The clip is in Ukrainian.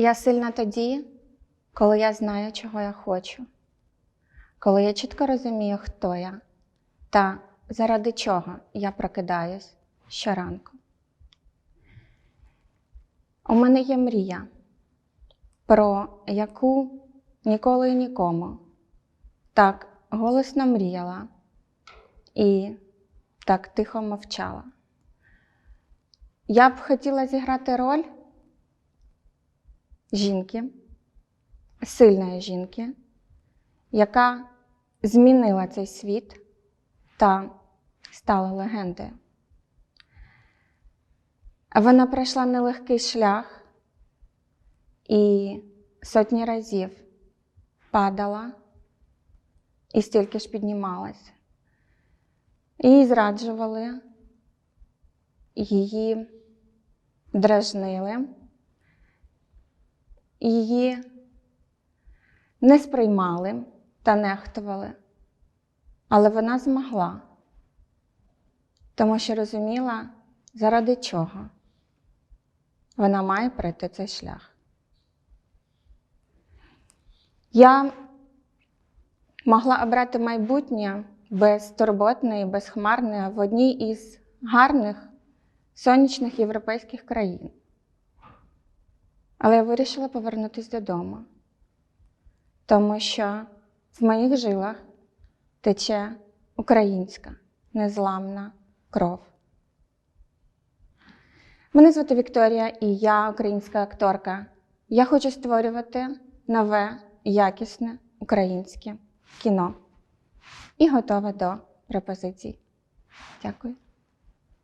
Я сильна тоді, коли я знаю, чого я хочу, коли я чітко розумію, хто я та заради чого я прокидаюсь щоранку. У мене є мрія, про яку ніколи і нікому так голосно мріяла і так тихо мовчала. Я б хотіла зіграти роль жінки, сильної жінки, яка змінила цей світ та стала легендою. Вона пройшла нелегкий шлях і сотні разів падала і стільки ж піднімалась. Її зраджували, її дражнили, її не сприймали та нехтували, але вона змогла, тому що розуміла, заради чого вона має пройти цей шлях. Я могла обрати майбутнє безтурботне і безхмарне в одній із гарних сонячних європейських країн. Але я вирішила повернутися додому, тому що в моїх жилах тече українська незламна кров. Мене звати Вікторія і я українська акторка. Я хочу створювати нове, якісне українське кіно і готова до пропозицій. Дякую.